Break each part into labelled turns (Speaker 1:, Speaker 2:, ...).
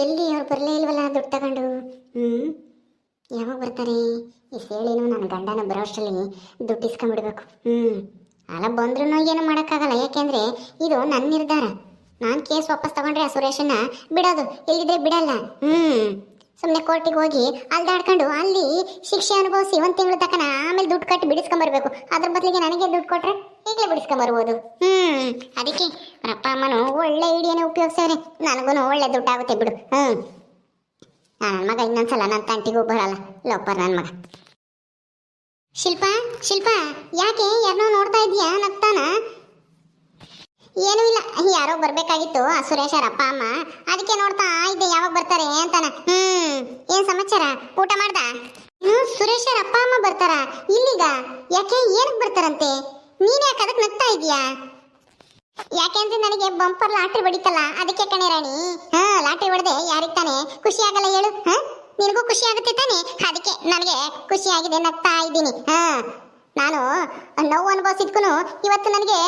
Speaker 1: ಎಲ್ಲಿ ಅವ್ರು ಬರಲೇ ಇಲ್ವಲ್ಲ ದುಡ್ಡು ತಗೊಂಡು? ಹ್ಞೂ ಯಾವಾಗ ಬರ್ತಾರೆ? ಈ ಸೇಳಿನು ನನ್ನ ಗಂಡನ ಬರೋಷ್ಟರಲ್ಲಿ ದುಡ್ಡು ಇಸ್ಕೊಂಬಿಡ್ಬೇಕು. ಹ್ಞೂ ಅಲ್ಲ ಬಂದ್ರೂ ಏನು ಮಾಡೋಕ್ಕಾಗಲ್ಲ. ಯಾಕೆಂದರೆ ಇದು ನನ್ನ ನಿರ್ಧಾರ. ನಾನು ಕೇಸ್ ವಾಪಸ್ ತಗೊಂಡ್ರೆ ಆ ಸುರೇಶನ್ನ ಬಿಡೋದು. ಇಲ್ಲಿದ್ರೆ ಬಿಡಲ್ಲ. ಹ್ಞೂ ಸುಮ್ಮನೆ ಕೋರ್ಟಿಗೆ ಹೋಗಿ ಅಲ್ದಾಡ್ಕೊಂಡು ಅಲ್ಲಿ ಶಿಕ್ಷೆ ಅನುಭವಿಸಿ ಒಂದು ತಿಂಗಳು ತಕ್ಕನ ಆಮೇಲೆ ದುಡ್ಡು ಕಟ್ಟಿ ಬಿಡಿಸ್ಕೊಂಬರ್ಬೇಕು. ಅದ್ರ ಬದಲಿಗೆ ನನಗೆ ದುಡ್ಡು ಕೊಟ್ರೆ ಈಗಲೇ ಬಿಡಿಸ್ಕೊಂಬರ್ಬೋದು. ಹ್ಞೂ ಅದಕ್ಕೆ ಅಪ್ಪ ಅಮ್ಮನು ಒಳ್ಳೆ ಐಡಿಯಾನೇ ಉಪಯೋಗಿಸವ್ರೆ. ನನಗೂ ಒಳ್ಳೆ ದುಡ್ಡು ಆಗುತ್ತೆ ಬಿಡು ಹ್ಞೂ ನನ್ನ ಮಗ ಇನ್ನೊಂದ್ಸಲ ನನ್ನ ತಂಟಿಗೂ ಬರಲ್ಲ. ಲೋಪರ್ ನನ್ನ ಮಗ. ಶಿಲ್ಪ ಶಿಲ್ಪ, ಯಾಕೆ ಯಾರನ್ನೋ ನೋಡ್ತಾ ಇದೀಯಾ ನಗ್ತಾನ? ಏನೂ ಇಲ್ಲ. ಯಾರೋ ಬರಬೇಕಾಗಿತ್ತು, ಆ ಸುರೇಶರ ಅಪ್ಪ, ಅಮ್ಮ. ಅದಕ್ಕೆ ನೋಡ್ತಾ ಇದ್ದೆ, ಯಾವಾಗ ಬರ್ತಾರೆ ಅಂತಾನ. ಹ್ಮ್, ಏನ್ ಸಮಾಚಾರ? ಊಟ ಮಾಡ್ದ? ಹ್ಮ್ ಸುರೇಶರ ಅಪ್ಪ, ಅಮ್ಮ ಬರ್ತಾರ. ಇಲ್ಲಿಗ? ಯಾಕೆ ಏನಕ್ಕೆ ಬರ್ತಾರಂತೆ? ನೀನ್ ಯಾಕೆ ಅದಕ್ಕೆ ನಗ್ತಾ ಇದೀಯಾ ಯಾಕೆಂದ್ರೆ ನನಗೆ ಬಂಪರ್ ಲಾಟ್ರಿ ಹೊಡಿತಲ್ಲ ಅದಕ್ಕೆ ಕಣೆ ರಾಣಿ. ಹಾ, ಲಾಟ್ರಿ ಹೊಡೆದೆ, ಯಾರಿಗೆ ತಾನೆ? ಖುಷಿ ಆಗಲ್ಲ ಹೇಳು, ಹಾ? ನಿನಗೂ ಖುಷಿ ಆಗುತ್ತೆ ತಾನೆ? ಅದಕ್ಕೆ ನನಗೆ ಖುಷಿ ಆಗಿದೆ, ನಗ್ತಾ ಇದ್ದೀನಿ. ಹಾ. ನಾನು ನೋವು ಅನುಭವಿಸಿದ್ಕೂ ಇವತ್ತು ನನಗೆ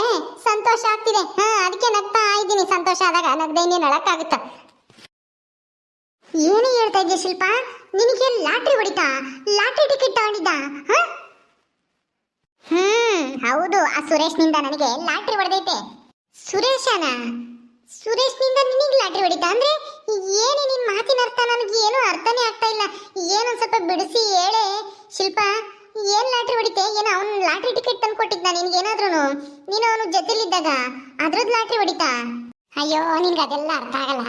Speaker 1: ಸಂತೋಷ ಆಗ್ತಿದೆ. ಹಾ, ಅದಕ್ಕೆ ನಗ್ತಾ ಇದ್ದೀನಿ. ಸಂತೋಷ ಆದಾಗ ನಗ್ದೆ ಇನ್ನೇನು ಅಳಕ್ಕಾಗುತ್ತ? ಏನೇ ಹೇಳ್ತಾ ಇದ್ದೀಯ ಶಿಲ್ಪ? ನಿನಗೆ ಲಾಟ್ರಿ ಹೊಡಿತಾ? ಲಾಟ್ರಿ ಟಿಕೆಟ್ ತಗೊಂಡಿದ್ದ? ಹ್ಮ್, ಹೌದು. ಆ ಸುರೇಶ್ನಿಂದ ನನಗೆ ಲಾಟ್ರಿ ಹೊಡೆದೈತೆ. ಸುರೇಶನ? ಸುರೇಶ್ನಿಂದ ನಿನಗೆ ಲಾಟ್ರಿ ಹೊಡಿತಾ? ಅಂದ್ರೆ ಏನೇ ನಿನ್ ಮಾತಿನ ಅರ್ಥ? ನನಗೆ ಏನು ಅರ್ಥನೇ ಆಗ್ತಾ ಇಲ್ಲ. ಏನೊಂದ್ ಸ್ವಲ್ಪ ಬಿಡಿಸಿ ಹೇಳೆ. ಶಿಲ್ಪ ಏನ್ ಲಾಟ್ರಿ ಹೊಡಿತೆ? ಏನೋ ಅವ್ನು ಲಾಟ್ರಿ ಟಿಕೆಟ್ ತಂದು ಕೊಟ್ಟಿದ್ದ ನಿನ್ಗೇನಾದ್ರೂ ನೀನು ಅವನು ಜೊತೆಲಿದ್ದಾಗ ಅದ್ರದ್ದು ಲಾಟ್ರಿ ಹೊಡಿತಾ? ಅಯ್ಯೋ, ನಿನ್ಗೆ ಅದೆಲ್ಲ ಅರ್ಥ ಆಗಲ್ಲ.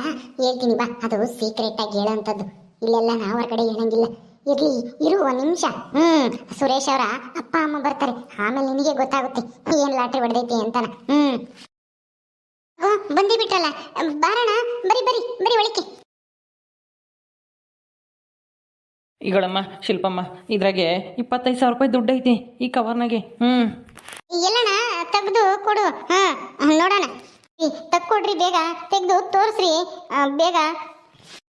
Speaker 1: ಹೇಳ್ತೀನಿ ಬಾ, ಅದು ಸೀಕ್ರೆಟ್ ಆಗಿ ಹೇಳೋಂಥದ್ದು. ಇಲ್ಲೆಲ್ಲ ನಾವು ಹೊರಗಡೆ ಹೇಳಂಗಿಲ್ಲ. ಇರ್ಲಿ, ಇರು ಒಂದು ನಿಮಿಷ. ಹ್ಮ್, ಸುರೇಶ್ ಅವರ ಅಪ್ಪ, ಅಮ್ಮ ಬರ್ತಾರೆ. ಆಮೇಲೆ ನಿನಗೆ ಗೊತ್ತಾಗುತ್ತೆ ಏನ್ ಲಾಟ್ರಿ ಹೊಡೆದೈತಿ ಅಂತಾನ. ಹ್ಮ್. ಬಂದಿ ಬಿಟ್ರಲ್ಲ. ಬಾರಣ ಬರಿ ಬರಿ ಬರಿ ಒಳಕ್ಕೆ.
Speaker 2: ಈಗಳಮ್ಮ ಶಿಲ್ಪಮ್ಮ ಇದ್ರಾಗೆ ಇಪ್ಪತ್ತೈದು ಸಾವಿರ ರೂಪಾಯಿ ದುಡ್ಡು ಐತಿ ಈ ಕವರ್ನಾಗೆ. ಹ್ಮ್.
Speaker 1: ಎಲ್ಲಣ್ಣ ತೆಗ್ದು ಕೊಡು. ಹಾ ನೋಡೋಣ. ತಕ್ಕೊಡ್ರಿ ಬೇಗ. ತೆಗ್ದು ತೋರಿಸ್ರಿ. ಬೇಗ.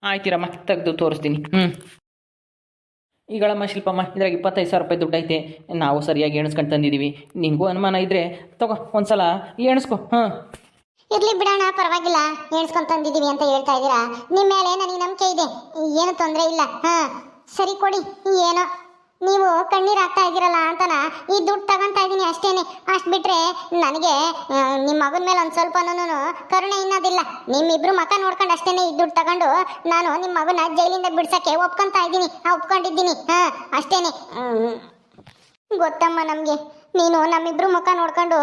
Speaker 2: ಆಯ್ತಿರಮ್ಮ ತೆಗ್ದು ತೋರಿಸ್ತೀನಿ. ಹ್ಮ್. ಈಗಳಮ್ಮ ಶಿಲ್ಪಮ್ಮ ಇದ್ರಾಗ ಇಪ್ಪತ್ತೈದು ಸಾವಿರ ರೂಪಾಯಿ ದುಡ್ಡು ಐತೆ. ನಾವು ಸರಿಯಾಗಿ ಎಣಿಸ್ಕೊಂಡು ತಂದಿದ್ದೀವಿ ನಿನಗೂ ಅನುಮಾನ ಇದ್ರೆ ತಗೋ ಒಂದ್ಸಲ ಎಣಿಸ್ಕೊ. ಹಾಂ
Speaker 1: ಇರ್ಲಿ ಬಿಡೋಣ ಪರವಾಗಿಲ್ಲ. ಎಣಿಸ್ಕೊಂಡು ತಂದಿದೀವಿ ಅಂತ ಹೇಳ್ತಾ ಇದ್ದೀರಾ. ನಿಮ್ಮ ಮೇಲೆ ನನಗೆ ನಂಬಿಕೆ ಇದೆ. ಏನು ತೊಂದರೆ ಇಲ್ಲ. ಹಾ. ಸರಿ ಕೊಡಿ ಏನೋ. ನೀವು ಕಣ್ಣೀರು ಹಾಕ್ತಾ ಇದ್ದೀರಲ್ಲ ಅಂತನ, ಈ ದುಡ್ಡು ತಗೊಂತಾ ಇದ್ದೀನಿ ಅಷ್ಟೇನೆ. ಅಷ್ಟು ಬಿಟ್ಟರೆ ನನಗೆ ನಿಮ್ಮ ಮಗನ ಮೇಲೆ ಒಂದು ಸ್ವಲ್ಪನೂ ಕರುಣೆ ಇನ್ನೋದಿಲ್ಲ. ನಿಮ್ಮಿಬ್ರು ಮಕ ನೋಡ್ಕೊಂಡು ಅಷ್ಟೇನೆ ಈ ದುಡ್ಡು ತಗೊಂಡು ನಾನು ನಿಮ್ಮ ಮಗನ ಜೈಲಿಂದ ಬಿಡ್ಸೋಕ್ಕೆ ಒಪ್ಕೊತಾ ಇದ್ದೀನಿ. ಒಪ್ಕೊಂಡಿದ್ದೀನಿ. ಹಾಂ, ಅಷ್ಟೇನೆ. ಗೊತ್ತಮ್ಮ ನಮಗೆ. ನೀನು ನಮ್ಮಿಬ್ರು ಮುಖ ನೋಡ್ಕೊಂಡು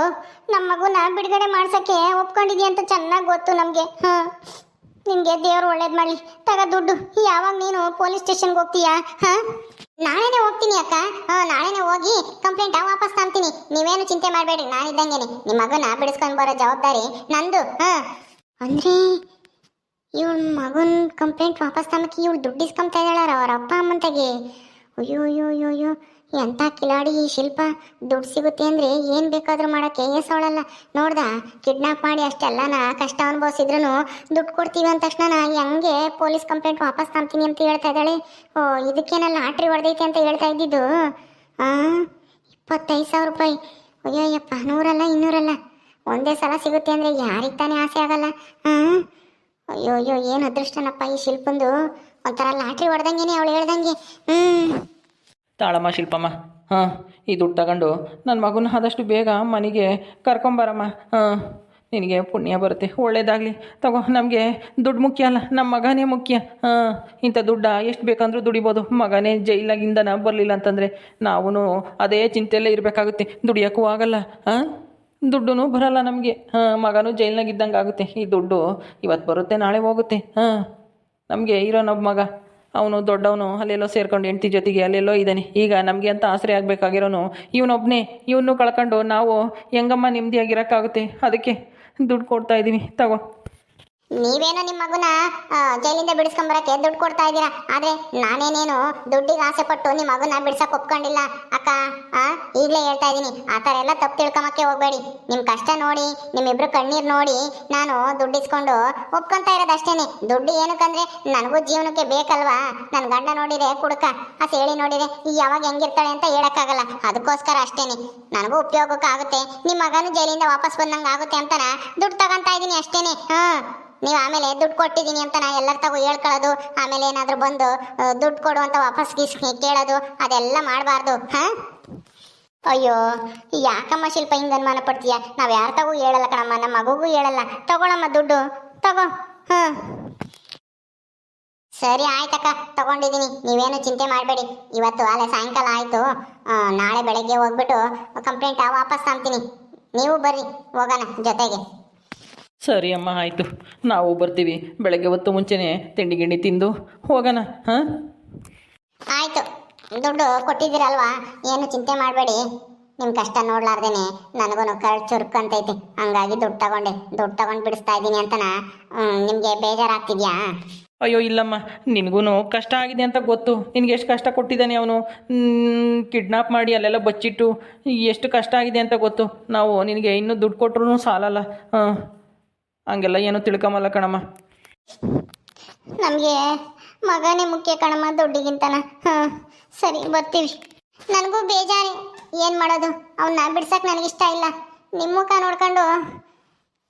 Speaker 1: ನಮ್ಮ ಮಗುನ ಬಿಡುಗಡೆ ಮಾಡ್ಸೋಕ್ಕೆ ಒಪ್ಕೊಂಡಿದ್ದೀಯ ಅಂತ ಚೆನ್ನಾಗಿ ಗೊತ್ತು ನಮಗೆ. ಹಾಂ ನಿನಗೆ ದೇವ್ರು ಒಳ್ಳೇದು ಮಾಡಲಿ. ತಗ ದುಡ್ಡು. ಯಾವಾಗ ನೀನು ಪೊಲೀಸ್ ಸ್ಟೇಷನ್ಗೆ ಹೋಗ್ತೀಯಾ? ಹಾಂ? ನಾಳೆನೇ ಹೋಗ್ತೀನಿ ಅಕ್ಕ. ನಾಳೆನೇ ಹೋಗಿ ಕಂಪ್ಲೇಂಟ್ ವಾಪಸ್ ತಾಂತೀನಿ. ನೀವೇನು ಚಿಂತೆ ಮಾಡಬೇಡಿ ನಾನಿದ್ದಂಗೆನೆ ನಿಮ್ಮ ಮಗನ ಬಿಡಿಸ್ಕೊಂಡು ಬರೋ ಜವಾಬ್ದಾರಿ ನಂದು. ಹಾಂ. ಅಂದರೆ ಇವಳ ಮಗನ ಕಂಪ್ಲೇಂಟ್ ವಾಪಸ್ ತಮ್ಮಕ್ಕೆ ಇವಳು ದುಡ್ಡು ಇಸ್ಕೊಂತ ಇದ್ದಾಳ ಅವ್ರ ಅಪ್ಪ ಅಮ್ಮಂತಾಗೆ. ಅಯ್ಯೋ ಅಯ್ಯೋ ಅಯ್ಯೋ ಅಯ್ಯೋ. ಎಂಥ ಕಿಲಾಡಿ ಈ ಶಿಲ್ಪ? ದುಡ್ಡು ಸಿಗುತ್ತೆ ಅಂದರೆ ಏನು ಬೇಕಾದರೂ ಮಾಡೋಕ್ಕೆ? ಏಸೋಳಲ್ಲ ನೋಡ್ದ? ಕಿಡ್ನಾಪ್ ಮಾಡಿ ಅಷ್ಟೆಲ್ಲನ ಕಷ್ಟ ಅನುಭವಿಸಿದ್ರು ದುಡ್ಡು ಕೊಡ್ತೀವಿ ಅಂದ ತಕ್ಷಣ ಹೆಂಗೆ ಪೊಲೀಸ್ ಕಂಪ್ಲೇಂಟ್ ವಾಪಸ್ ತಾಂತೀನಿ ಅಂತ ಹೇಳ್ತಾ ಇದ್ದಾಳೆ. ಓ, ಇದಕ್ಕೇನಲ್ಲ ಲಾಟ್ರಿ ಹೊಡೆದೈತೆ ಅಂತ ಹೇಳ್ತಾ ಇದ್ದಿದ್ದು? ಹಾಂ ಇಪ್ಪತ್ತೈದು ಸಾವಿರ ರೂಪಾಯಿ. ಅಯ್ಯಯ್ಯಪ್ಪ ನೂರಲ್ಲ, ಇನ್ನೂರಲ್ಲ? ಒಂದೇ ಸಲ ಸಿಗುತ್ತೆ ಅಂದರೆ ಯಾರಿಗೆ ತಾನೇ ಆಸೆ ಆಗಲ್ಲ? ಹಾಂ ಅಯ್ಯೋ ಅಯ್ಯೋ, ಏನು ಅದೃಷ್ಟನಪ್ಪ ಈ ಶಿಲ್ಪಂದು? ಒಂಥರ ಲಾಟ್ರಿ ಹೊಡೆದಂಗೆನೆ ಅವಳು ಹೇಳ್ದಂಗೆ. ಹ್ಞೂ
Speaker 2: ತಾಳಮ್ಮ, ಶಿಲ್ಪಮ್ಮ, ಹಾಂ, ಈ ದುಡ್ಡು ತಗೊಂಡು ನನ್ನ ಮಗುನ ಆದಷ್ಟು ಬೇಗ ಮನೆಗೆ ಕರ್ಕೊಂಬರಮ್ಮ, ಹಾಂ, ನಿನಗೆ ಪುಣ್ಯ ಬರುತ್ತೆ, ಒಳ್ಳೇದಾಗಲಿ. ತಗೋ, ನಮಗೆ ದುಡ್ಡು ಮುಖ್ಯ ಅಲ್ಲ ನಮ್ಮ ಮಗನೇ ಮುಖ್ಯ, ಹಾಂ, ಇಂಥ ದುಡ್ಡ ಎಷ್ಟು ಬೇಕಂದರೂ ದುಡಿಬೋದು. ಮಗನೇ ಜೈಲಾಗಿಂದನ ಬರಲಿಲ್ಲ ಅಂತಂದರೆ ನಾವೂ ಅದೇ ಚಿಂತೆಯಲ್ಲೇ ಇರಬೇಕಾಗುತ್ತೆ, ದುಡಿಯೋಕ್ಕೂ ಆಗಲ್ಲ, ಹಾಂ? ದುಡ್ಡು ಬರಲ್ಲ ನಮಗೆ, ಹಾಂ, ಮಗನೂ ಜೈಲ್ನಾಗ ಇದ್ದಂಗೆ ಆಗುತ್ತೆ ಈ ದುಡ್ಡು ಇವತ್ತು ಬರುತ್ತೆ, ನಾಳೆ ಹೋಗುತ್ತೆ, ಹಾಂ? ನಮಗೆ ಇರೋ ನಮ್ಮ ಮಗ. ಅವನು ದೊಡ್ಡವನು, ಅಲ್ಲೆಲ್ಲೋ ಸೇರ್ಕೊಂಡು ಹೆಂಡ್ತಿ ಜೊತೆಗೆ ಅಲ್ಲೆಲ್ಲೋ ಇದ್ದಾನೆ. ಈಗ ನಮಗೆ ಅಂತ ಆಸರೆ ಆಗಬೇಕಾಗಿರೋನು ಇವನೊಬ್ಬನೇ ಇವನು ಕಳ್ಕೊಂಡು ನಾವು ಹೆಂಗಮ್ಮ ನೆಮ್ಮದಿಯಾಗಿರೋಕ್ಕಾಗುತ್ತೆ ಅದಕ್ಕೆ ದುಡ್ಡು ಕೊಡ್ತಾ ಇದ್ದೀವಿ. ತಗೋ.
Speaker 1: ನೀವೇನೋ ನಿಮ್ಮ ಮಗುನ ಜೈಲಿಂದ ಬಿಡಿಸ್ಕೊಂಬರಕ್ಕೆ ದುಡ್ಡು ಕೊಡ್ತಾ ಇದ್ದೀರಾ? ಆದ್ರೆ ನಾನೇನೇನು ದುಡ್ಡಿಗೆ ಆಸೆ ಪಟ್ಟು ನಿಮ್ಮ ಮಗುನ ಬಿಡ್ಸಕ್ ಒಪ್ಕೊಂಡಿಲ್ಲ? ಅಕ್ಕ, ಆ, ಈಗಲೇ ಹೇಳ್ತಾ ಇದ್ದೀನಿ, ಆ ಥರ ಎಲ್ಲ ತಪ್ಪು ತಿಳ್ಕೊಂಬಕ್ಕೆ ಹೋಗ್ಬೇಡಿ. ನಿಮ್ಮ ಕಷ್ಟ ನೋಡಿ, ನಿಮ್ಮಿಬ್ರು ಕಣ್ಣೀರು ನೋಡಿ ನಾನು ದುಡ್ಡು ಇಸ್ಕೊಂಡು ಒಪ್ಕೊಂತ ಇರೋದು ಅಷ್ಟೇನೆ. ದುಡ್ಡು ಏನಕ್ಕಂದ್ರೆ ನನಗೂ ಜೀವನಕ್ಕೆ ಬೇಕಲ್ವಾ? ನನ್ನ ಗಂಡ ನೋಡಿದೆ ಕುಡುಕ, ಆ ಸೇಳಿ ನೋಡಿದೆ ಈ ಯಾವಾಗ ಹೆಂಗಿರ್ತಾಳೆ ಅಂತ ಹೇಳಕ್ಕಾಗಲ್ಲ. ಅದಕ್ಕೋಸ್ಕರ ಅಷ್ಟೇನೆ. ನನಗೂ ಉಪಯೋಗಕ್ಕಾಗುತ್ತೆ ನಿಮ್ಮ ಮಗನೂ ಜೈಲಿಂದ ವಾಪಸ್ ಬಂದಂಗೆ ಆಗುತ್ತೆ ಅಂತನ ದುಡ್ಡು ತಗೊಂತಾ ಇದ್ದೀನಿ ಅಷ್ಟೇನೆ. ಹಾ. ನೀವು ಆಮೇಲೆ ದುಡ್ಡು ಕೊಟ್ಟಿದ್ದೀನಿ ಅಂತ ನಾ ಎಲ್ಲರ ತಗೋ ಹೇಳ್ಕೊಳ್ಳೋದು, ಆಮೇಲೆ ಏನಾದರೂ ಬಂದು ದುಡ್ಡು ಕೊಡು ಅಂತ ವಾಪಸ್ ಕೇಳೋದು, ಅದೆಲ್ಲ ಮಾಡಬಾರ್ದು, ಹಾಂ? ಅಯ್ಯೋ, ಯಾಕಮ್ಮ ಶಿಲ್ಪ ಹಿಂಗೆ ಅನುಮಾನ ಪಡ್ತೀಯ? ನಾವು ಯಾರ ತಗೋ ಹೇಳಲ್ಲ ಕಣಮ್ಮ ನಮ್ಮ ಮಗುಗೂ ಹೇಳಲ್ಲ. ತಗೊಳಮ್ಮ ದುಡ್ಡು, ತಗೋ, ಹಾಂ. ಸರಿ ಆಯ್ತಕ್ಕ ತಗೊಂಡಿದ್ದೀನಿ ನೀವೇನು ಚಿಂತೆ ಮಾಡಬೇಡಿ. ಇವತ್ತು ಅಲ್ಲೇ ಸಾಯಂಕಾಲ ಆಯಿತು. ನಾಳೆ ಬೆಳಗ್ಗೆ ಹೋಗ್ಬಿಟ್ಟು ಕಂಪ್ಲೇಂಟ್ ವಾಪಸ್ ತಂತೀನಿ ನೀವು ಬರ್ರಿ, ಹೋಗೋಣ ಜೊತೆಗೆ.
Speaker 2: ಸರಿ ಅಮ್ಮ ಆಯಿತು. ನಾವು ಬರ್ತೀವಿ. ಬೆಳಗ್ಗೆ ಹೊತ್ತು ಮುಂಚೆನೇ ತಿಂಡಿ ಗಿಂಡಿ ತಿಂದು ಹೋಗೋಣ ಹಾಂ?
Speaker 1: ಆಯಿತು. ದುಡ್ಡು ಕೊಟ್ಟಿದ್ದೀರಲ್ವಾ? ಏನು ಚಿಂತೆ ಮಾಡಬೇಡಿ. ನಿಮ್ಮ ಕಷ್ಟ ನೋಡ್ಲಾರ್ದೇನೆ. ನನಗೂ ಕಳ್ ಚುರುಕಂತೈತಿ ಹಂಗಾಗಿ ದುಡ್ಡು ತಗೊಂಡೆ. ದುಡ್ಡು ತಗೊಂಡು ಬಿಡಿಸ್ತಾ ಇದ್ದೀನಿ ಅಂತನ. ನಿಮಗೆ ಬೇಜಾರಾಗ್ತಿದ್ಯಾ?
Speaker 2: ಅಯ್ಯೋ ಇಲ್ಲಮ್ಮ. ನಿನಗೂ ಕಷ್ಟ ಆಗಿದೆ ಅಂತ ಗೊತ್ತು. ನಿನಗೆ ಎಷ್ಟು ಕಷ್ಟ ಕೊಟ್ಟಿದ್ದಾನೆ ಅವನು? ಕಿಡ್ನಾಪ್ ಮಾಡಿ ಅಲ್ಲೆಲ್ಲ ಬಚ್ಚಿಟ್ಟು ಎಷ್ಟು ಕಷ್ಟ ಆಗಿದೆ ಅಂತ ಗೊತ್ತು. ನಾವು ನಿನಗೆ ಇನ್ನೂ ದುಡ್ಡು ಕೊಟ್ರೂ ಸಾಲಲ್ಲ. ಹಾಂ. ಹಂಗೆಲ್ಲ ಏನೂ ತಿಳ್ಕೊಂಬಲ್ಲ ಕಣಮ್ಮ.
Speaker 1: ನಮಗೆ ಮಗನೇ ಮುಖ್ಯ ಕಣಮ್ಮ ದುಡ್ಡಿಗಿಂತನ. ಹಾಂ ಸರಿ ಬರ್ತೀವಿ. ನನಗೂ ಬೇಜಾರಿ. ಏನು ಮಾಡೋದು? ಅವನ್ನ ಬಿಡ್ಸಕ್ಕೆ ನನಗಿಷ್ಟ ಇಲ್ಲ. ನಿಮ್ಮ ಮುಖ ನೋಡ್ಕೊಂಡು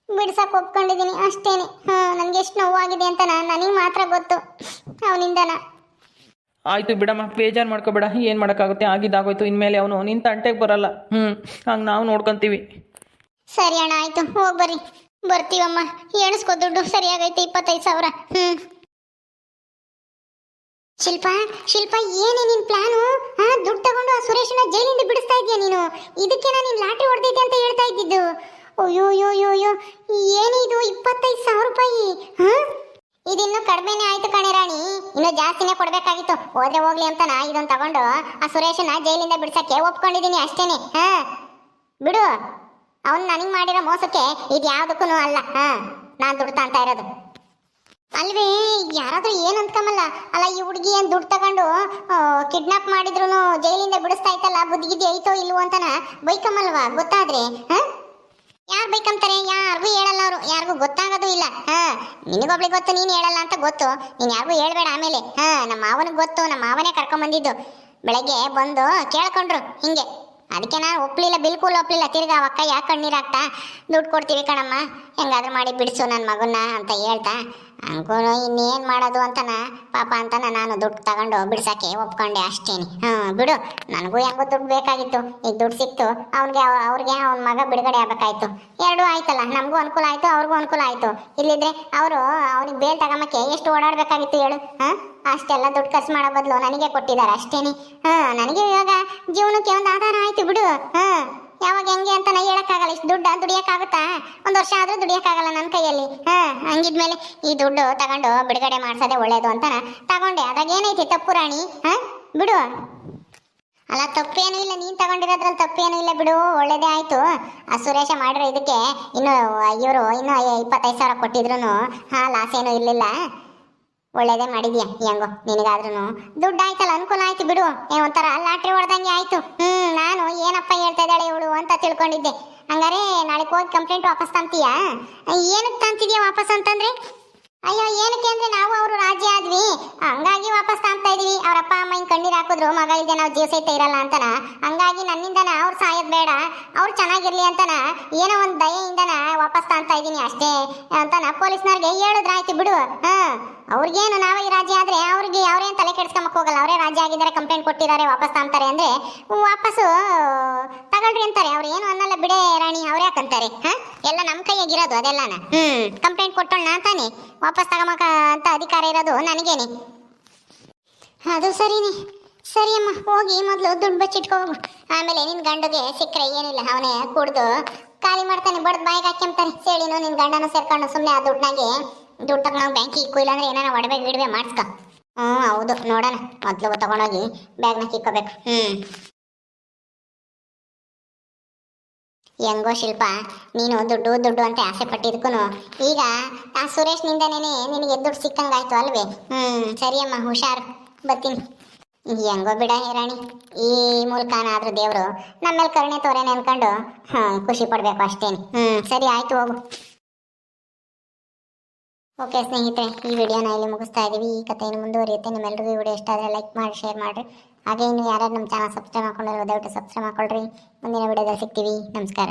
Speaker 1: ಬಿಡ್ಸಕ್ಕೆ ಒಪ್ಕೊಂಡಿದ್ದೀನಿ ಅಷ್ಟೇನೆ. ಹಾಂ ನನಗೆ ಎಷ್ಟು ನೋವಾಗಿದೆ ಅಂತ ನನಗೆ ಮಾತ್ರ ಗೊತ್ತು. ಅವನಿಂದನ.
Speaker 2: ಆಯಿತು ಬಿಡಮ್ಮ ಬೇಜಾರು ಮಾಡ್ಕೋಬೇಡ. ಏನು ಮಾಡೋಕ್ಕಾಗುತ್ತೆ? ಆಗಿದ್ದಾಗೋಯ್ತು. ಇನ್ಮೇಲೆ ಅವನು ನಿನ್ನ ತಂಟೆಗೆ ಬರಲ್ಲ. ಹ್ಞೂ ಹಂಗೆ ನಾವು ನೋಡ್ಕೊತೀವಿ.
Speaker 1: ಸರಿ ಅಣ್ಣ ಆಯಿತು. ಹೋಗಿ ಬರ್ರಿ. ಬರ್ತೀವಮ್ಮ, ಎಣಿಸ್ಕೊ, ದುಡ್ಡು ಸರಿಯಾಗೈತೆ, ಇಪ್ಪತ್ತೈದು ಸಾವಿರ. ಹ್ಞೂ ಶಿಲ್ಪ ಶಿಲ್ಪ, ಏನೇ ನಿನ್ ಪ್ಲಾನು? ಆ, ದುಡ್ಡು ತಗೊಂಡು ಆ ಸುರೇಶನ ಜೈಲಿಂದ ಬಿಡಿಸ್ತಾ ಇದೀಯ ನೀನು? ಇದಕ್ಕೆ ನಾನು ನಿನ್ ಲಾಟ್ರಿ ಹೊಡೆದೈತೆ ಅಂತ ಹೇಳ್ತಾ ಇದ್ದಿದ್ದು. ಅಯ್ಯೋ ಅಯ್ಯೋ ಅಯ್ಯೋ ಏನಿದು ಇಪ್ಪತ್ತೈದು ಸಾವಿರ ರೂಪಾಯಿ? ಹಾ? ಇದಿನ್ನು ಕಡಿಮೆನೇ ಆಯ್ತು ಕಣೆ ರಾಣಿ. ಇನ್ನು ಜಾಸ್ತಿನೇ ಕೊಡಬೇಕಾಗಿತ್ತು. ಹೋದ್ರೆ ಹೋಗ್ಲಿ ಅಂತ ನಾ ಇದನ್ನು ತಗೊಂಡು ಆ ಸುರೇಶನ ಜೈಲಿಂದ ಬಿಡ್ಸಕ್ಕೆ ಒಪ್ಕೊಂಡಿದ್ದೀನಿ ಅಷ್ಟೇನೆ. ಹಾ. ಬಿಡು. ಅವ್ನು ನನಗೆ ಮಾಡಿರೋ ಮೋಸಕ್ಕೆ ಇದು ಯಾವುದಕ್ಕೂ ಅಲ್ಲ. ಹಾ, ನಾನು ದುಡ್ಡು ಅಂತ ಇರೋದು. ಅಲ್ವೇ ಯಾರಾದರೂ ಏನು ಅಂದ್ಕಮಲ್ಲ ಅಲ್ಲ, ಈ ಹುಡುಗಿ ಏನು ದುಡ್ಡು ತಗೊಂಡು ಕಿಡ್ನಾಪ್ ಮಾಡಿದ್ರು ಜೈಲಿಂದ ಬಿಡಿಸ್ತಾ ಇತ್ತಲ್ಲ, ಬುದ್ಧಿಗಿದ್ದು ಐತೋ ಇಲ್ವೋ ಅಂತನ ಬೈಕಮ್ಮಲ್ವಾ? ಗೊತ್ತಾದ್ರೆ, ಹಾ? ಯಾರು ಬೈಕಂತಾರೆ? ಯಾರಿಗೂ ಹೇಳಲ್ಲ ಅವರು. ಯಾರಿಗೂ ಗೊತ್ತಾಗೋದು ಇಲ್ಲ. ಹಾ, ನಿನಗೊಬ್ಳಿಗೆ ಗೊತ್ತು, ನೀನು ಹೇಳಲ್ಲ ಅಂತ ಗೊತ್ತು. ನೀನು ಯಾರಿಗೂ ಹೇಳ್ಬೇಡ ಆಮೇಲೆ. ಹಾ ನಮ್ಮ ಮಾವನಿಗೆ ಗೊತ್ತು ನಮ್ಮ ಮಾವನೇ ಕರ್ಕೊಂಬಂದಿದ್ದು. ಬೆಳಗ್ಗೆ ಬಂದು ಕೇಳ್ಕೊಂಡ್ರು, ಹಿಂಗೆ. ಅದಕ್ಕೆ ನಾನು ಒಪ್ಪಲಿಲ್ಲ ಬಿಲ್ಕುಲ್ ಒಪ್ಪಲಿಲ್ಲ ತಿರ್ಗಾ ಅವಕ್ಕ ಯಾಕೆ ಕಣ್ಣೀರಾಗ್ತಾ ದುಡ್ಡು ಕೊಡ್ತೀವಿ ಕಣಮ್ಮ, ಹೆಂಗಾದ್ರೂ ಮಾಡಿ ಬಿಡಿಸು ನನ್ನ ಮಗನ್ನ ಅಂತ ಹೇಳ್ತಾ. ಅಂಕೂ ಇನ್ನೇನು ಮಾಡೋದು ಅಂತನ ಪಾಪ ಅಂತನ ನಾನು ದುಡ್ಡು ತಗೊಂಡು ಬಿಡ್ಸಕ್ಕೆ ಒಪ್ಕೊಂಡೆ ಅಷ್ಟೇನೆ. ಹಾಂ, ಬಿಡು, ನನಗೂ ಹೆಂಗೋ ದುಡ್ಡು ಬೇಕಾಗಿತ್ತು. ಈಗ ದುಡ್ಡು ಸಿಕ್ತು, ಅವ್ನಿಗೆ, ಅವ್ರಿಗೆ ಅವ್ನ ಮಗ ಬಿಡುಗಡೆ ಆಗ್ಬೇಕಾಯ್ತು. ಎರಡೂ ಆಯ್ತಲ್ಲ, ನಮಗೂ ಅನುಕೂಲ ಆಯ್ತು, ಅವ್ರಿಗೂ ಅನುಕೂಲ ಆಯ್ತು. ಇಲ್ಲಿದ್ರೆ ಅವರು ಅವ್ನಿಗೆ ಬೇಲ್ ತಗೊಂಬಕ್ಕೆ ಎಷ್ಟು ಓಡಾಡಬೇಕಾಗಿತ್ತು ಹೇಳು, ಹಾಂ? ಅಷ್ಟೆಲ್ಲ ದುಡ್ಡು ಖರ್ಚು ಮಾಡೋ ಬದಲು ನನಗೆ ಕೊಟ್ಟಿದ್ದಾರೆ ಅಷ್ಟೇನೆ. ಹಾಂ, ನನಗೆ ಇವಾಗ ಜೀವನಕ್ಕೆ ಒಂದು ಆಧಾರ ಆಯ್ತು ಬಿಡು. ಹಾಂ, ಯಾವಾಗ ಹೆಂಗೆ ಅಂತ ನಾ ಹೇಳೋಕ್ಕಾಗಲ್ಲ. ಇಷ್ಟು ದುಡ್ಡು ದುಡಿಯೋಕ್ಕಾಗುತ್ತಾ? ಒಂದು ವರ್ಷ ಆದರೂ ದುಡಿಯೋಕ್ಕಾಗಲ್ಲ ನನ್ನ ಕೈಯಲ್ಲಿ. ಹಾಂ, ಹಂಗಿದ್ಮೇಲೆ ಈ ದುಡ್ಡು ತಗೊಂಡು ಬಿಡುಗಡೆ ಮಾಡ್ಸೋದೇ ಒಳ್ಳೇದು ಅಂತ ತಗೊಂಡೆ. ಅದಾಗ ಏನೈತಿ ತಪ್ಪು ರಾಣಿ? ಹಾಂ, ಬಿಡು. ಅಲ್ಲ, ತಪ್ಪೇನೂ ಇಲ್ಲ. ನೀನು ತಗೊಂಡಿರೋದ್ರಲ್ಲಿ ತಪ್ಪೇನೂ ಇಲ್ಲ ಬಿಡು. ಒಳ್ಳೇದೇ ಆಯಿತು. ಆ ಸುರೇಶ ಮಾಡಿರೋ ಇದಕ್ಕೆ ಇನ್ನು ಇವರು ಇನ್ನೂ ಇಪ್ಪತ್ತೈದು ಸಾವಿರ ಕೊಟ್ಟಿದ್ರು ಹಾಂ ಲಾಸ್ ಏನೂ ಇರಲಿಲ್ಲ. ಒಳ್ಳೇದೇ ಮಾಡಿದ್ಯಾ? ಹೆಂಗೋ ನಿನಗಾದ್ರೂ ದುಡ್ಡು ಆಯ್ತಲ್ಲ, ಅನುಕೂಲ ಆಯ್ತು ಬಿಡು. ಏ, ಒಂಥರ ಲಾಟ್ರಿ ಹೊಡೆದಂಗೆ ಆಯ್ತು. ಹ್ಮ್, ನಾನು ಏನಪ್ಪ ಹೇಳ್ತಾ ಇದ್ದಾಳೆ ಇವಳು ಅಂತ ತಿಳ್ಕೊಂಡಿದ್ದೆ. ಹಂಗಾರೆ ನಾಳೆ ಹೋಗಿ ಕಂಪ್ಲೇಂಟ್ ವಾಪಸ್ ತಂತೀಯಾ? ಏನಕ್ಕೆ ತಂತಿದ್ಯಾ ವಾಪಸ್ ಅಂತಂದ್ರೆ? ಅಯ್ಯೋ, ಏನಕ್ಕೆ ಅಂದ್ರೆ ನಾವು ಅವರು ರಾಜ್ಯ ಆದ್ವಿ. ಹಂಗಾಗಿ ವಾಪಸ್ ತಾಂತಾ ಇದೀವಿ ಅವ್ರ ಅಪ್ಪ, ಅಮ್ಮ ಹಿಂಗ್ ಕಣ್ಣೀರ್ ಹಾಕಿದ್ರು ಮಗ ನಾವು ಜೀವ ಸಹಿತ ಇರಲ್ಲ ಅಂತನ? ಹಂಗಾಗಿ ನನ್ನಿಂದನ ಅವ್ರು ಸಾಯೋದ್ ಬೇಡ. ಅವ್ರು ಚೆನ್ನಾಗಿರ್ಲಿ ಅಂತನ? ಏನೋ ಒಂದು ದಯೆಯಿಂದನ ವಾಪಸ್ ತಾಂತಾ ಇದೀನಿ ಅಷ್ಟೇ ಅಂತನ ಪೊಲೀಸ್ನವ್ರಿಗೆ ಹೇಳಿದ್ರಾಯ್ತು ಬಿಡು. ಹಾ. ಅವ್ರಿಗೇನು ನಾವೇ ರಾಜ್ಯ ಆದ್ರೆ ಅವ್ರಿಗೆ ಅವ್ರೇನು ತಲೆ ಕೆಡ್ಸ್ಕೊಂಬಕ್ ಹೋಗಲ್ಲ. ಅವರೇ ರಾಜ್ಯ ಆಗಿದ್ದಾರೆ, ಕಂಪ್ಲೇಂಟ್ ಕೊಟ್ಟಿದ್ದಾರೆ, ವಾಪಸ್ ತಾಂತಾರೆ ಅಂದ್ರೆ ವಾಪಸ್ಸು ತಗೊಳ್ರಿ ಅಂತಾರೆ. ಅವ್ರು ಏನು ಅನ್ನಲ್ಲ ಬಿಡೆ ರಾಣಿ, ಅವ್ರು ಯಾಕಂತಾರೆ ಹಾ? ಎಲ್ಲ ನಮ್ಮ ಕೈಯಾಗಿರೋದು ಅದೆಲ್ಲನ? ಹ್ಮ್ ಕಂಪ್ಲೇಂಟ್ ಕೊಟ್ಟೋಣ ತಾನೆ ವಾಪಸ್ ತಗೊಂಬಕ ಅಂತ ಅಧಿಕಾರ ಇರೋದು ನನಗೇನೆ. ಅದು ಸರಿನೇ. ಸರಿ ಅಮ್ಮ ಹೋಗಿ ಮೊದಲು ದುಡ್ಡು ಬಚ್ಚಿಟ್ಕೋ ಆಮೇಲೆ ನಿನ್ ಗಂಡಗೆ ಸಿಕ್ಕರೆ ಏನಿಲ್ಲ, ಅವನೇ ಕುಡ್ದು ಖಾಲಿ ಮಾಡ್ತಾನೆ, ಬಡ್ದು ಬಾಯಿಗೆ ಹಾಕ್ಯಂತಾನೆ ಹೇಳಿನು ನಿನ್ ಗಂಡನ ಸೇರ್ಕೊಂಡು ಸುಮ್ಮನೆ ಆ ದುಡ್ಡಾಗೆ ದುಡ್ಡು ನಾವು ಬ್ಯಾಂಕಿಗೆ ಇಕ್ಕು ಇಲ್ಲಾಂದ್ರೆ ಏನಾರ ಒಡವೆ ಗಿಡವೆ ಮಾಡಿಸ್ಕೊ. ಹ್ಞೂ ಹೌದು, ನೋಡೋಣ. ಮೊದಲು ತಗೊಂಡೋಗಿ ಬ್ಯಾಗ್ನಾಗ ಇಕ್ಕೋಬೇಕು ಹ್ಞೂ ಹೆಂಗೋ ಶಿಲ್ಪ, ನೀನು ದುಡ್ಡು ದುಡ್ಡು ಅಂತ ಆಸೆ ಪಟ್ಟಿದ್ಕೂ ಈಗ ಆ ಸುರೇಶ್ನಿಂದನೇ ನಿನಗೆ ದುಡ್ಡು ಸಿಕ್ಕಂಗಾಯ್ತು ಅಲ್ವೇ? ಹ್ಞೂ ಸರಿಯಮ್ಮ, ಹುಷಾರು. ಬರ್ತೀನಿ. ಹೆಂಗೋ ಬಿಡ ರಾಣಿ ಈ ಮೂಲಕನಾದ್ರೂ ದೇವರು ನಮ್ಮೇಲೆ ಕರುಣೆ ತೋರೇನೆ ಅನ್ಕೊಂಡು ಹಾಂ ಖುಷಿ ಪಡಬೇಕು ಅಷ್ಟೇನು. ಹ್ಞೂ ಸರಿ, ಆಯ್ತು, ಹೋಗು. ಓಕೆ, ಸ್ನೇಹಿತರೆ, ಈ ವಿಡಿಯೋನ ಇಲ್ಲಿ ಮುಗಿಸ್ತಾ ಇದ್ದೀವಿ ಈ ಕಥೆ ಇನ್ನು ಮುಂದುವರಿಯುತ್ತೆ. ನಿಮ್ಮೆಲ್ಲರಿಗೂ ಈ ವಿಡಿಯೋ ಇಷ್ಟ ಆದರೆ ಲೈಕ್ ಮಾಡಿ, ಶೇರ್ ಮಾಡಿರಿ ಹಾಗೆ ಇನ್ನು ಯಾರ್ಯಾರು ನಮ್ಮ ಚಾನಲ್ ಸಬ್ಸ್ಕ್ರೈಬ್ ಮಾಡ್ಕೊಂಡಿರೋ ದಯವಿಟ್ಟು ಸಬ್ಸ್ಕ್ರೈಬ್ ಮಾಡ್ಕೊಳ್ರಿ. ಮುಂದಿನ ವಿಡಿಯೋದಲ್ಲಿ ಸಿಗ್ತೀವಿ. ನಮಸ್ಕಾರ.